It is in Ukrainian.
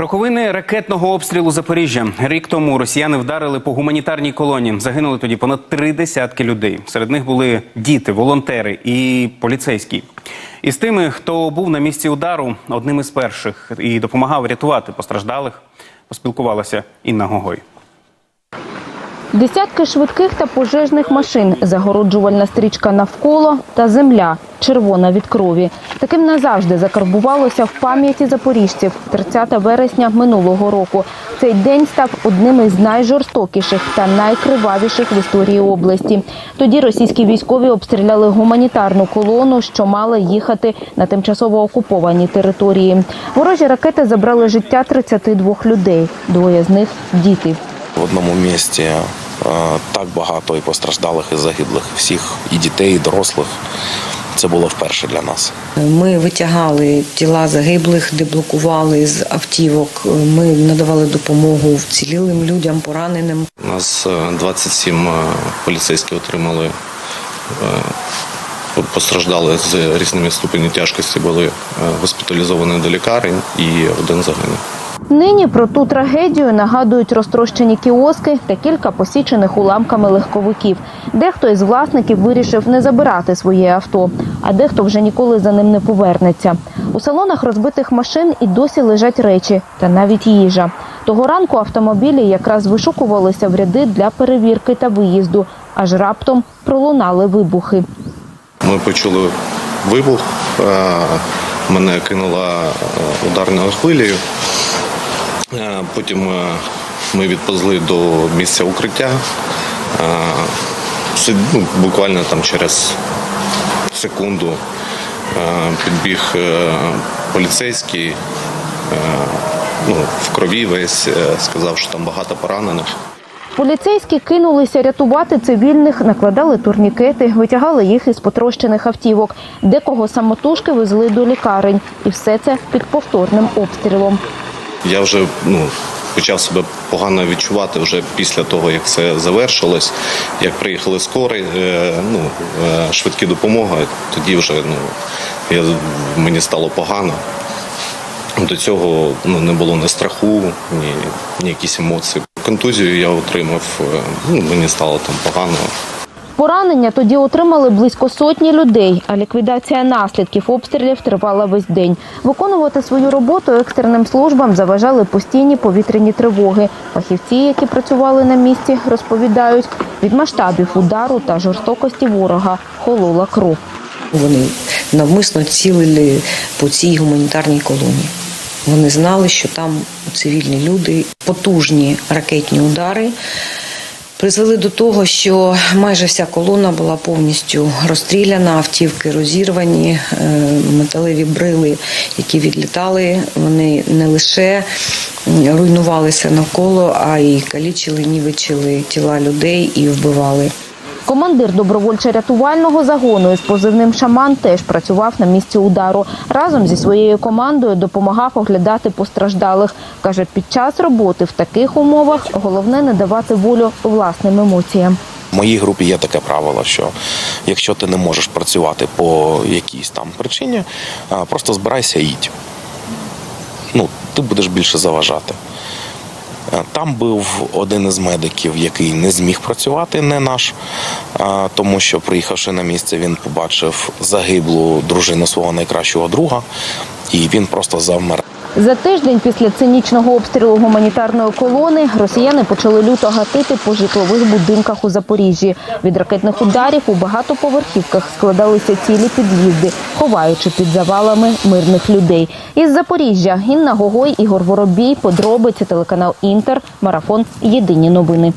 Роковини ракетного обстрілу Запоріжжя. Рік тому росіяни вдарили по гуманітарній колоні. Загинули тоді понад три десятки людей. Серед них були діти, волонтери і поліцейські. І з тими, хто був на місці удару, одним із перших і допомагав рятувати постраждалих, поспілкувалася Інна Гогой. Десятки швидких та пожежних машин, загороджувальна стрічка навколо та земля, червона від крові. Таким назавжди закарбувалося в пам'яті запоріжців 30 вересня минулого року. Цей день став одним із найжорстокіших та найкривавіших в історії області. Тоді російські військові обстріляли гуманітарну колону, що мала їхати на тимчасово окуповані території. Ворожі ракети забрали життя 32 людей. Двоє з них діти. В одному місці так багато і постраждалих, і загиблих всіх, і дітей, і дорослих. Це було вперше для нас. Ми витягали тіла загиблих, деблокували з автівок. Ми надавали допомогу вцілілим людям, пораненим. У нас е, 27 е, поліцейських отримали, е, постраждали з різними ступені тяжкості, були е, госпіталізовані до лікарень і один загинув. Нині про ту трагедію нагадують розтрощені кіоски та кілька посічених уламками легковиків. Дехто із власників вирішив не забирати своє авто, а дехто вже ніколи за ним не повернеться. У салонах розбитих машин і досі лежать речі та навіть їжа. Того ранку автомобілі якраз вишукувалися в ряди для перевірки та виїзду, аж раптом пролунали вибухи. Ми почули вибух, мене кинула ударною хвилею. Потім е, ми відповзли до місця укриття. Е, ну, Буквально там через секунду е, підбіг поліцейський ну, в крові весь, сказав, що там багато поранених. Поліцейські кинулися рятувати цивільних, накладали турнікети, витягали їх із потрощених автівок. Декого самотужки везли до лікарень. І все це під повторним обстрілом. Я вже ну, почав себе погано відчувати вже після того, як все завершилось. Як приїхали скорі, е, ну, е, швидкі допомоги, тоді вже ну, я, мені стало погано. До цього ну, не було ні страху, ні, ні якісь емоції. Контузію я отримав, е, ну, мені стало там погано. Поранення тоді отримали близько сотні людей, а ліквідація наслідків обстрілів тривала весь день. Виконувати свою роботу екстреним службам заважали постійні повітряні тривоги. Фахівці, які працювали на місці, розповідають, від масштабів удару та жорстокості ворога холола кров. Вони навмисно цілили по цій гуманітарній колонії. Вони знали, що там цивільні люди, потужні ракетні удари призвели до того, що майже вся колона була повністю розстріляна, автівки розірвані, е, металеві брили, які відлітали, вони не лише руйнувалися навколо, а й калічили, нівечили тіла людей і вбивали. Командир добровольчо-рятувального загону із позивним Шаман теж працював на місці удару. Разом зі своєю командою допомагав оглядати постраждалих. Каже, під час роботи в таких умовах головне не давати волю власним емоціям. В моїй групі є таке правило, що якщо ти не можеш працювати по якійсь там причині, просто збирайся і їдь. Ну, ти будеш більше заважати. Е, Там був один із медиків, який не зміг працювати, не наш, тому що, приїхавши на місце, він побачив загиблу дружину свого найкращого друга, і він просто завмер. За тиждень після цинічного обстрілу гуманітарної колони росіяни почали люто гатити по житлових будинках у Запоріжжі. Від ракетних ударів у багатоповерхівках складалися цілі під'їзди, ховаючи під завалами мирних людей. Із Запоріжжя Інна Гогой, Ігор Воробій, подробиці телеканал Інтер, марафон Єдині новини.